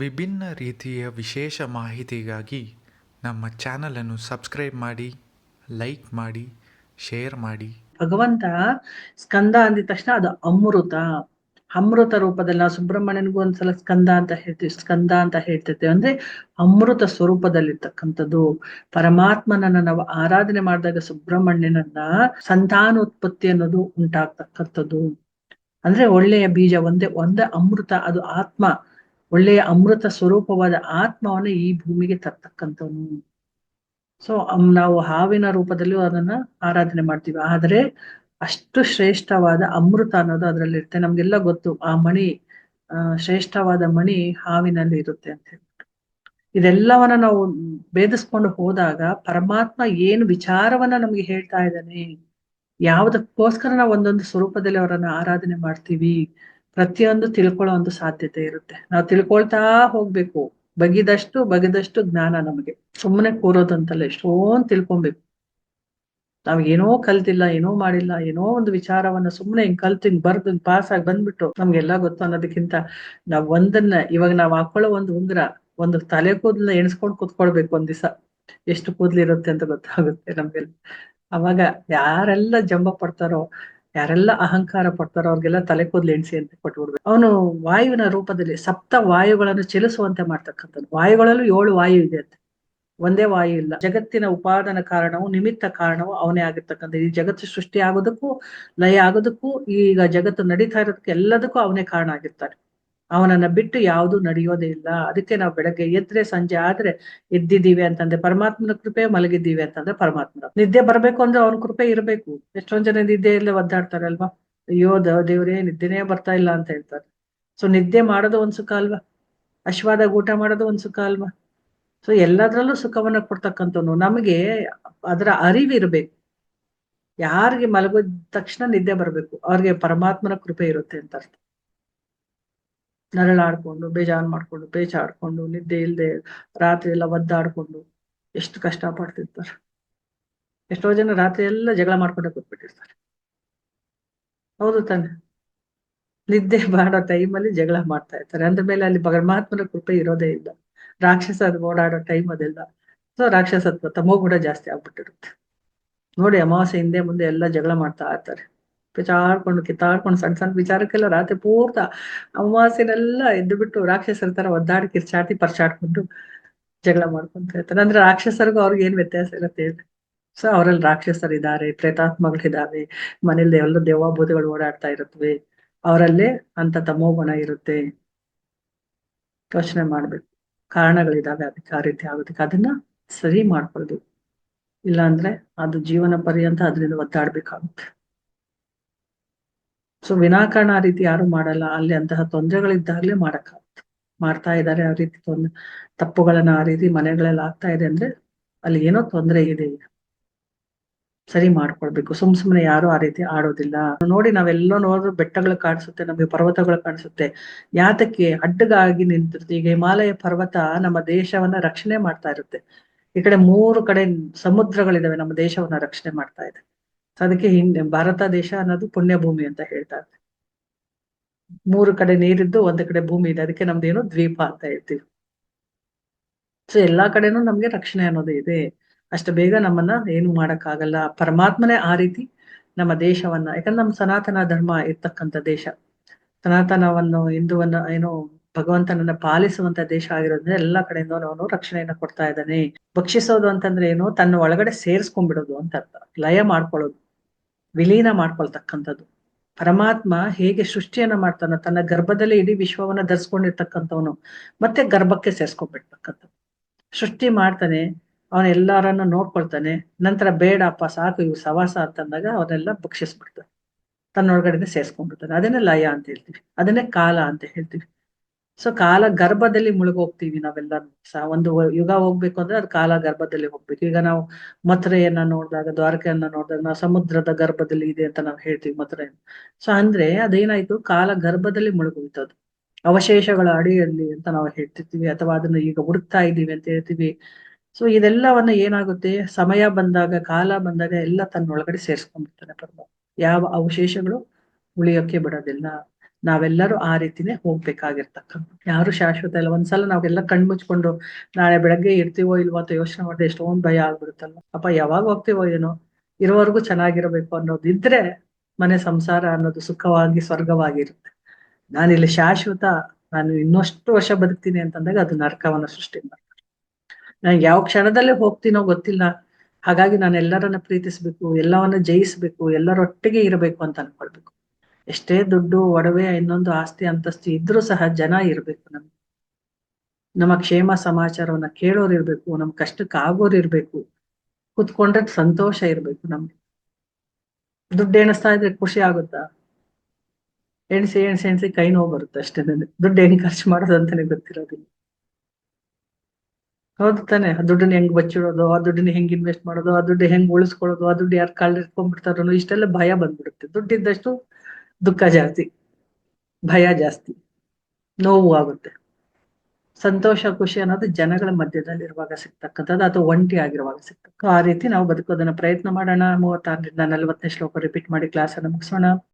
ವಿಭಿನ್ನ ರೀತಿಯ ವಿಶೇಷ ಮಾಹಿತಿಗಾಗಿ ನಮ್ಮ ಚಾನಲನ್ನು ಸಬ್ಸ್ಕ್ರೈಬ್ ಮಾಡಿ ಲೈಕ್ ಮಾಡಿ ಶೇರ್ ಮಾಡಿ. ಭಗವಂತ ಸ್ಕಂದ ಅಂದಿದ ತಕ್ಷಣ ಅದು ಅಮೃತ. ಅಮೃತ ರೂಪದಲ್ಲಿ ನಾವು ಸುಬ್ರಹ್ಮಣ್ಯನಿಗೂ ಒಂದ್ಸಲ ಸ್ಕಂದ ಅಂತ ಹೇಳ್ತೀವಿ. ಸ್ಕಂದ ಅಂತ ಹೇಳ್ತಿರ್ತೀವಿ ಅಂದ್ರೆ ಅಮೃತ ಸ್ವರೂಪದಲ್ಲಿರ್ತಕ್ಕಂಥದ್ದು. ಪರಮಾತ್ಮನನ್ನ ನಾವು ಆರಾಧನೆ ಮಾಡಿದಾಗ ಸುಬ್ರಹ್ಮಣ್ಯನನ್ನ ಸಂತಾನೋತ್ಪತ್ತಿ ಅನ್ನೋದು ಉಂಟಾಗ್ತಕ್ಕಂಥದ್ದು. ಅಂದ್ರೆ ಒಳ್ಳೆಯ ಬೀಜ ಒಂದೇ ಒಂದೇ ಅಮೃತ, ಅದು ಆತ್ಮ. ಒಳ್ಳೆಯ ಅಮೃತ ಸ್ವರೂಪವಾದ ಆತ್ಮವನ್ನ ಈ ಭೂಮಿಗೆ ತರ್ತಕ್ಕಂಥವನು. ಸೊ ನಾವು ಹಾವಿನ ರೂಪದಲ್ಲೂ ಅದನ್ನ ಆರಾಧನೆ ಮಾಡ್ತೀವಿ. ಆದ್ರೆ ಅಷ್ಟು ಶ್ರೇಷ್ಠವಾದ ಅಮೃತ ಅನ್ನೋದು ಅದರಲ್ಲಿ ಇರುತ್ತೆ ನಮ್ಗೆಲ್ಲ ಗೊತ್ತು, ಆ ಮಣಿ ಶ್ರೇಷ್ಠವಾದ ಮಣಿ ಹಾವಿನಲ್ಲಿ ಇರುತ್ತೆ ಅಂತ ಹೇಳ್ಬಿಟ್ಟು. ಇದೆಲ್ಲವನ್ನ ನಾವು ಭೇದಿಸ್ಕೊಂಡು ಹೋದಾಗ ಪರಮಾತ್ಮ ಏನು ವಿಚಾರವನ್ನ ನಮ್ಗೆ ಹೇಳ್ತಾ ಇದ್ದಾನೆ, ಯಾವುದಕ್ಕೋಸ್ಕರ ನಾವು ಒಂದೊಂದು ಸ್ವರೂಪದಲ್ಲಿ ಅವರನ್ನ ಆರಾಧನೆ ಮಾಡ್ತೀವಿ ಪ್ರತಿಯೊಂದು ತಿಳ್ಕೊಳ್ಳೋ ಒಂದು ಸಾಧ್ಯತೆ ಇರುತ್ತೆ. ನಾವು ತಿಳ್ಕೊಳ್ತಾ ಹೋಗ್ಬೇಕು. ಬಗಿದಷ್ಟು ಬಗೆದಷ್ಟು ಜ್ಞಾನ ನಮಗೆ. ಸುಮ್ಮನೆ ಕೂರೋದಂತಲ್ಲ, ಎಷ್ಟೊಂದು ತಿಳ್ಕೊಬೇಕು ನಾವ್ ಏನೋ ಕಲ್ತಿಲ್ಲ, ಏನೋ ಮಾಡಿಲ್ಲ, ಏನೋ ಒಂದು ವಿಚಾರವನ್ನ ಸುಮ್ಮನೆ ಹಿಂಗ್ ಕಲ್ತು ಹಿಂಗ್ ಬರ್ದು ಪಾಸ್ ಆಗಿ ಬಂದ್ಬಿಟ್ಟು ನಮ್ಗೆಲ್ಲಾ ಗೊತ್ತು ಅನ್ನೋದಕ್ಕಿಂತ ನಾವ್ ಒಂದನ್ನ, ಇವಾಗ ನಾವ್ ಹಾಕೊಳ್ಳೋ ಒಂದು ಉಂಗುರ ಒಂದು ತಲೆ ಕೂದಲನ್ನ ಎಣಿಸ್ಕೊಂಡ್ ಕೂತ್ಕೊಳ್ಬೇಕು ಒಂದ್ ದಿವಸ. ಎಷ್ಟು ಕೂದ್ಲಿರುತ್ತೆ ಅಂತ ಗೊತ್ತಾಗುತ್ತೆ ನಮ್ಗೆಲ್ಲ. ಅವಾಗ ಯಾರೆಲ್ಲ ಜಂಬ ಪಡ್ತಾರೋ ಯಾರೆಲ್ಲ ಅಹಂಕಾರ ಪಡ್ತಾರೋ ಅವ್ರಿಗೆಲ್ಲ ತಲೆ ಕೂದಲು ಎಣಿಸಿ ಅಂತ ಕೊಟ್ಬಿಡ್ಬೇಕು. ಅವನು ವಾಯುವಿನ ರೂಪದಲ್ಲಿ ಸಪ್ತ ವಾಯುಗಳನ್ನು ಚಲಿಸುವಂತೆ ಮಾಡ್ತಕ್ಕಂಥದ್ದು. ವಾಯುಗಳಲ್ಲೂ ಏಳು ವಾಯು ಇದೆ ಅಂತ. ಒಂದೇ ವಾಯು ಇಲ್ಲ. ಜಗತ್ತಿನ ಉಪಾದನ ಕಾರಣವು ನಿಮಿತ್ತ ಕಾರಣವು ಅವನೇ ಆಗಿರ್ತಕ್ಕಂಥ ಈ ಜಗತ್ತು ಸೃಷ್ಟಿ ಆಗೋದಕ್ಕೂ, ಲಯ ಆಗೋದಕ್ಕೂ, ಈಗ ಜಗತ್ತು ನಡೀತಾ ಇರೋದಕ್ಕೆ ಎಲ್ಲದಕ್ಕೂ ಅವನೇ ಕಾರಣ ಆಗಿರ್ತಾನೆ ಅವನನ್ನ ಬಿಟ್ಟು ಯಾವುದು ನಡೆಯೋದೇ ಇಲ್ಲ. ಅದಕ್ಕೆ ನಾವು ಬೆಳಗ್ಗೆ ಎದ್ರೆ ಸಂಜೆ ಆದ್ರೆ ಎದ್ದಿದ್ದೀವಿ ಅಂತಂದ್ರೆ ಪರಮಾತ್ಮನ ಕೃಪೆ ಮಲಗಿದ್ದೀವಿ ಅಂತಂದ್ರೆ ಪರಮಾತ್ಮನ ನಿದ್ದೆ ಬರ್ಬೇಕು ಅಂದ್ರೆ ಅವನ ಕೃಪೆ ಇರಬೇಕು. ಎಷ್ಟೊಂದ್ ಜನ ನಿದ್ದೆಯಲ್ಲೇ ಒದ್ದಾಡ್ತಾರಲ್ವಾ? ಅಯ್ಯೋ ದೇವ್ರೇ ನಿದ್ದೆನೇ ಬರ್ತಾ ಇಲ್ಲ ಅಂತ ಹೇಳ್ತಾರೆ. ಸೊ ನಿದ್ದೆ ಮಾಡೋದು ಒಂದ್ ಸುಖ ಅಲ್ವಾ? ಅಶ್ವಾದಾಗ ಊಟ ಮಾಡೋದು ಒಂದ್ ಸುಖ ಅಲ್ವಾ? ಸೊ ಎಲ್ಲದ್ರಲ್ಲೂ ಸುಖವನ್ನ ಕೊಡ್ತಕ್ಕಂಥವ್ನು. ನಮಗೆ ಅದರ ಅರಿವಿರ್ಬೇಕು. ಯಾರಿಗೆ ಮಲಗಿದ ತಕ್ಷಣ ನಿದ್ದೆ ಬರ್ಬೇಕು. ಅವ್ರಿಗೆ ಪರಮಾತ್ಮನ ಕೃಪೆ ಇರುತ್ತೆ ಅಂತ ಅರ್ಥ. ನರಳಾಡ್ಕೊಂಡು, ಬೇಜಾರ್ ಮಾಡ್ಕೊಂಡು ಪೇಚಾಡ್ಕೊಂಡು ನಿದ್ದೆ ಇಲ್ದೆ ರಾತ್ರಿ ಎಲ್ಲ ಒದ್ದಾಡ್ಕೊಂಡು ಎಷ್ಟು ಕಷ್ಟ ಪಡ್ತಿರ್ತಾರೆ. ಎಷ್ಟೋ ಜನ ರಾತ್ರಿ ಎಲ್ಲ ಜಗಳ ಮಾಡ್ಕೊಂಡೆ ಕೂತ್ಬಿಟ್ಟಿರ್ತಾರೆ. ಹೌದು ತಾನೆ. ನಿದ್ದೆ ಮಾಡೋ ಟೈಮಲ್ಲಿ ಜಗಳ ಮಾಡ್ತಾ ಇರ್ತಾರೆ. ಅಂದ ಮೇಲೆ ಅಲ್ಲಿ ಪರಮಾತ್ಮನ ಕೃಪೆ ಇರೋದೇ ಇಲ್ಲ. ರಾಕ್ಷಸ ಓಡಾಡೋ ಟೈಮ್ ಅದೆಲ್ಲ. ಸೊ ರಾಕ್ಷಸತ್ವ ತಮೋ ಕೂಡ ಜಾಸ್ತಿ ಆಗ್ಬಿಟ್ಟಿರುತ್ತೆ. ನೋಡಿ ಅಮಾವಾಸ್ಯೆ ಹಿಂದೆ ಮುಂದೆ ಎಲ್ಲ ಜಗಳ ಮಾಡ್ತಾ ಇರ್ತಾರೆ. ಪಿಚಾಡ್ಕೊಂಡು ಕಿತ್ತಾಡ್ಕೊಂಡು ಸಣ್ಣ ಸಣ್ಣ ವಿಚಾರಕ್ಕೆಲ್ಲ ರಾತ್ರಿ ಪೂರ್ತ ಅಮಾವಾಸ್ಯನೆಲ್ಲ ಎದ್ದು ಬಿಟ್ಟು ರಾಕ್ಷಸರ ತರ ಒದ್ದಾಡಿ ಕಿರ್ಚಾಟಿ ಪರ್ಚಾಡ್ಕೊಂಡು ಜಗಳ ಮಾಡ್ಕೊಂತ ಇರ್ತಾರೆ. ಅಂದ್ರೆ ರಾಕ್ಷಸರಿಗೂ ಅವ್ರಿಗೆ ಏನ್ ವ್ಯತ್ಯಾಸ ಇರುತ್ತೆ ಸೊ ಅವರಲ್ಲಿ ರಾಕ್ಷಸರಿದ್ದಾರೆ ಪ್ರೇತಾತ್ಮಗಳಿದ್ದಾವೆ ಮನೇಲಿ ಎಲ್ಲ ದೇವಾಭೂತಗಳು ಓಡಾಡ್ತಾ ಇರುತ್ತವೆ ಅವರಲ್ಲೇ ಅಂತ ತಮೋಗುಣ ಇರುತ್ತೆ. ಯೋಚನೆ ಮಾಡ್ಬೇಕು. ಕಾರಣಗಳಿದಾವೆ ಅದಕ್ಕೆ ಆ ರೀತಿ ಆಗೋದಕ್ಕೆ. ಅದನ್ನ ಸರಿ ಮಾಡ್ಕೊಳ್ಬೇಕು. ಇಲ್ಲಾಂದ್ರೆ ಅದು ಜೀವನ ಪರ್ಯಂತ ಅದರಿಂದ ಒದ್ದಾಡ್ಬೇಕಾಗುತ್ತೆ. ಸೊ ವಿನಾಕಾರಣ ಆ ರೀತಿ ಯಾರು ಮಾಡಲ್ಲ. ಅಲ್ಲಿ ಅಂತಹ ತೊಂದರೆಗಳಿದ್ದಾಗ್ಲೇ ಮಾಡಕ್ ಮಾಡ್ತಾ ಇದ್ದಾರೆ ಆ ರೀತಿ ತೊಂದ್ರೆ ತಪ್ಪುಗಳನ್ನ ಆ ರೀತಿ ಮನೆಗಳಲ್ಲಿ ಆಗ್ತಾ ಇದೆ ಅಂದ್ರೆ ಅಲ್ಲಿ ಏನೋ ತೊಂದರೆ ಇದೆ ಸರಿ ಮಾಡ್ಕೊಳ್ಬೇಕು. ಸುಮ್ ಸುಮ್ನೆ ಯಾರು ಆ ರೀತಿ ಆಡೋದಿಲ್ಲ. ನೋಡಿ ನಾವೆಲ್ಲೋ ನೋಡಿದ್ರು ಬೆಟ್ಟಗಳು ಕಾಣಿಸುತ್ತೆ, ನಮಗೆ ಪರ್ವತಗಳು ಕಾಣಿಸುತ್ತೆ. ಯಾತಕ್ಕೆ ಅಡ್ಡಗಾಗಿ ನಿಂತಿರುತ್ತೆ. ಈಗ ಹಿಮಾಲಯ ಪರ್ವತ ನಮ್ಮ ದೇಶವನ್ನ ರಕ್ಷಣೆ ಮಾಡ್ತಾ ಇರುತ್ತೆ. ಈ ಕಡೆ ಮೂರು ಕಡೆ ಸಮುದ್ರಗಳಿದಾವೆ, ನಮ್ಮ ದೇಶವನ್ನ ರಕ್ಷಣೆ ಮಾಡ್ತಾ ಇದೆ. ಅದಕ್ಕೆ ಹಿಂದೆ ಭಾರತ ದೇಶ ಅನ್ನೋದು ಪುಣ್ಯ ಭೂಮಿ ಅಂತ ಹೇಳ್ತಾರೆ ಮೂರು ಕಡೆ ನೀರಿದ್ದು ಒಂದ್ ಕಡೆ ಭೂಮಿ ಇದೆ. ಅದಕ್ಕೆ ನಮ್ದೇನು ದ್ವೀಪ ಅಂತ ಹೇಳ್ತೀವಿ. ಸೊ ಎಲ್ಲಾ ಕಡೆನೂ ನಮ್ಗೆ ರಕ್ಷಣೆ ಅನ್ನೋದು ಇದೆ. ಅಷ್ಟು ಬೇಗ ನಮ್ಮನ್ನ ಏನು ಮಾಡಕ್ಕಾಗಲ್ಲ. ಪರಮಾತ್ಮನೇ ಆ ರೀತಿ ನಮ್ಮ ದೇಶವನ್ನ, ಯಾಕಂದ್ರೆ ನಮ್ಮ ಸನಾತನ ಧರ್ಮ ಇರ್ತಕ್ಕಂಥ ದೇಶ. ಸನಾತನವನ್ನು, ಹಿಂದುವನ್ನ ಏನು ಭಗವಂತನನ್ನ ಪಾಲಿಸುವಂತ ದೇಶ ಆಗಿರೋದ್ರಿಂದ ಎಲ್ಲಾ ಕಡೆಯಿಂದ ಅವನು ರಕ್ಷಣೆಯನ್ನ ಕೊಡ್ತಾ ಇದ್ದಾನೆ. ಭಕ್ಷಿಸೋದು ಅಂತಂದ್ರೆ ಏನು? ತನ್ನ ಒಳಗಡೆ ಸೇರಿಸ್ಕೊಂಡ್ಬಿಡೋದು ಅಂತ ಅರ್ಥ. ಲಯ ಮಾಡ್ಕೊಳ್ಳೋದು. ವಿಲೀನ ಮಾಡ್ಕೊಳ್ತಕ್ಕಂಥದ್ದು. ಪರಮಾತ್ಮ ಹೇಗೆ ಸೃಷ್ಟಿಯನ್ನ ಮಾಡ್ತಾನ, ತನ್ನ ಗರ್ಭದಲ್ಲಿ ಇಡೀ ವಿಶ್ವವನ್ನ ಧರಿಸ್ಕೊಂಡಿರ್ತಕ್ಕಂಥವನು ಮತ್ತೆ ಗರ್ಭಕ್ಕೆ ಸೇರ್ಸ್ಕೊಂಡ್ಬಿಡ್ತಕ್ಕಂಥ ಸೃಷ್ಟಿ ಮಾಡ್ತಾನೆ, ಅವನ ಎಲ್ಲಾರನ್ನ ನೋಡ್ಕೊಳ್ತಾನೆ, ನಂತರ ಬೇಡಪ್ಪ ಸಾಕು ಇವು ಸವಾಸ ಅಂತಂದಾಗ ಅವನ್ನೆಲ್ಲ ಭಕ್ಷಿಸ್ಬಿಡ್ತಾನೆ. ತನ್ನೊಳಗಡೆ ಸೇರ್ಸ್ಕೊಂಡ್ಬಿಡ್ತಾನೆ. ಅದನ್ನೇ ಲಯ ಅಂತ ಹೇಳ್ತೀವಿ. ಅದನ್ನೇ ಕಾಲ ಅಂತ ಹೇಳ್ತೀವಿ. ಸೊ ಕಾಲ ಗರ್ಭದಲ್ಲಿ ಮುಳುಗೋಗ್ತೀವಿ ನಾವೆಲ್ಲ ಒಂದು ಯುಗ ಹೋಗ್ಬೇಕು ಅಂದ್ರೆ ಅದು ಕಾಲ ಗರ್ಭದಲ್ಲಿ ಹೋಗ್ಬೇಕು. ಈಗ ನಾವು ಮಥುರೆಯನ್ನ ನೋಡಿದಾಗ, ದ್ವಾರಕೆಯನ್ನ ನೋಡಿದಾಗ, ನಾವು ಸಮುದ್ರದ ಗರ್ಭದಲ್ಲಿ ಇದೆ ಅಂತ ನಾವು ಹೇಳ್ತೀವಿ ಮಥುರೆಯನ್ನು. ಸೊ, ಅಂದ್ರೆ ಅದೇನಾಯ್ತು? ಕಾಲ ಗರ್ಭದಲ್ಲಿ ಮುಳುಗೋಯ್ತು ಅದು ಅವಶೇಷಗಳ ಅಡಿಯಲ್ಲಿ ಅಂತ ನಾವು ಹೇಳ್ತಿರ್ತೀವಿ, ಅಥವಾ ಅದನ್ನ ಈಗ ಹುಡುಕ್ತಾ ಇದ್ದೀವಿ ಅಂತ ಹೇಳ್ತೀವಿ. ಸೊ ಇದೆಲ್ಲವನ್ನ ಏನಾಗುತ್ತೆ? ಸಮಯ ಬಂದಾಗ, ಕಾಲ ಬಂದಾಗ ಎಲ್ಲ ತನ್ನೊಳಗಡೆ ಸೇರ್ಸ್ಕೊಂಡ್ಬಿಡ್ತಾನೆ ಪರಮಾತ್ಮ. ಯಾವ ಅವಶೇಷಗಳು ಉಳಿಯೋಕೆ ಬಿಡೋದಿಲ್ಲ. ನಾವೆಲ್ಲರೂ ಆ ರೀತಿನೇ ಹೋಗ್ಬೇಕಾಗಿರ್ತಕ್ಕ ಯಾರು ಶಾಶ್ವತ ಇಲ್ಲ. ಒಂದ್ಸಲ ನಾವೆಲ್ಲ ಕಣ್ ಮುಚ್ಕೊಂಡು ನಾಳೆ ಬೆಳಗ್ಗೆ ಇರ್ತೀವೋ ಇಲ್ವೋ ಅಂತ ಯೋಚನೆ ಮಾಡಿದ್ರೆ ಎಷ್ಟೊಂದ್ ಭಯ ಆಗ್ಬಿಡುತ್ತಲ್ಲ ಅಪ್ಪ, ಯಾವಾಗ ಹೋಗ್ತೀವೋ ಏನೋ? ಇರೋವರೆಗೂ ಚೆನ್ನಾಗಿರ್ಬೇಕು ಅನ್ನೋದಿದ್ರೆ ಮನೆ ಸಂಸಾರ ಅನ್ನೋದು ಸುಖವಾಗಿ, ಸ್ವರ್ಗವಾಗಿರುತ್ತೆ. ನಾನಿಲ್ಲಿ ಶಾಶ್ವತ, ನಾನು ಇನ್ನಷ್ಟು ವರ್ಷ ಬದುಕ್ತೀನಿ ಅಂತಂದಾಗ ಅದು ನರಕವನ್ನ ಸೃಷ್ಟಿ ಮಾಡ್ತಾರೆ ನಾನು ಯಾವ ಕ್ಷಣದಲ್ಲೇ ಹೋಗ್ತೀನೋ ಗೊತ್ತಿಲ್ಲ. ಹಾಗಾಗಿ ನಾನು ಎಲ್ಲರನ್ನ ಪ್ರೀತಿಸ್ಬೇಕು, ಎಲ್ಲವನ್ನ ಜಯಿಸ್ಬೇಕು, ಎಲ್ಲರೊಟ್ಟಿಗೆ ಇರಬೇಕು ಅಂತ ಅನ್ಕೊಳ್ಬೇಕು. ಎಷ್ಟೇ ದುಡ್ಡು, ಒಡವೆ, ಇನ್ನೊಂದು ಆಸ್ತಿ, ಅಂತಸ್ತು ಇದ್ರೂ ಸಹ ಜನ ಇರ್ಬೇಕು ನಮ್ಗೆ. ನಮ್ಮ ಕ್ಷೇಮ ಸಮಾಚಾರವನ್ನ ಕೇಳೋರ್ ಇರ್ಬೇಕು ನಮ್ ಕಷ್ಟಕ್ಕೆ ಆಗೋರ್ ಇರ್ಬೇಕು, ಕುತ್ಕೊಂಡ್ರೆ ಸಂತೋಷ ಇರ್ಬೇಕು ನಮ್ಗೆ. ದುಡ್ಡು ಎಣಿಸ್ತಾ ಇದ್ರೆ ಖುಷಿ ಆಗುತ್ತಾ? ಎಣಿಸಿ ಎಣಿಸಿ ಎಣಿಸಿ ಕೈ ನೋವು ಬರುತ್ತೆ ಅಷ್ಟೇ ದುಡ್ಡು ಹೆಂಗ್ ಖರ್ಚು ಮಾಡೋದು ಅಂತಾನೆ ಗೊತ್ತಿರೋದಿಲ್ಲ. ಹೌದು ತಾನೆ, ಆ ದುಡ್ಡನ್ನ ಹೆಂಗ್ ಬಚ್ಚಿಡೋದು, ಆ ದುಡ್ಡನ್ನ ಹೆಂಗ್ ಇನ್ವೆಸ್ಟ್ ಮಾಡೋದು, ಆ ದುಡ್ಡು ಹೆಂಗ್ ಉಳಿಸ್ಕೊಳ್ಳೋದು, ಆ ದುಡ್ಡು ಯಾರು ಕಾಲ್ ಇಟ್ಕೊಂಡ್ಬಿಡ್ತಾರೋ ಇಷ್ಟೆಲ್ಲ ಭಯ ಬಂದ್ಬಿಡುತ್ತೆ. ದುಡ್ಡಿದ್ದಷ್ಟು ದುಃಖ ಜಾಸ್ತಿ, ಭಯ ಜಾಸ್ತಿ, ನೋವು ಆಗುತ್ತೆ. ಸಂತೋಷ, ಖುಷಿ ಅನ್ನೋದು ಜನಗಳ ಮಧ್ಯದಲ್ಲಿ ಇರುವಾಗ ಸಿಗ್ತಕ್ಕಂಥದ್ದು ಅಥವಾ ಒಂಟಿ ಆಗಿರುವಾಗ ಸಿಗ್ತಕ್ಕ ಆ ರೀತಿ ನಾವು ಬದುಕೋದನ್ನ ಪ್ರಯತ್ನ ಮಾಡೋಣ. ಮೂವತ್ತಾರರಿಂದ ನಲವತ್ತನೇ ಶ್ಲೋಕ ರಿಪೀಟ್ ಮಾಡಿ ಕ್ಲಾಸ್ ಅನ್ನು ಮುಗಿಸೋಣ.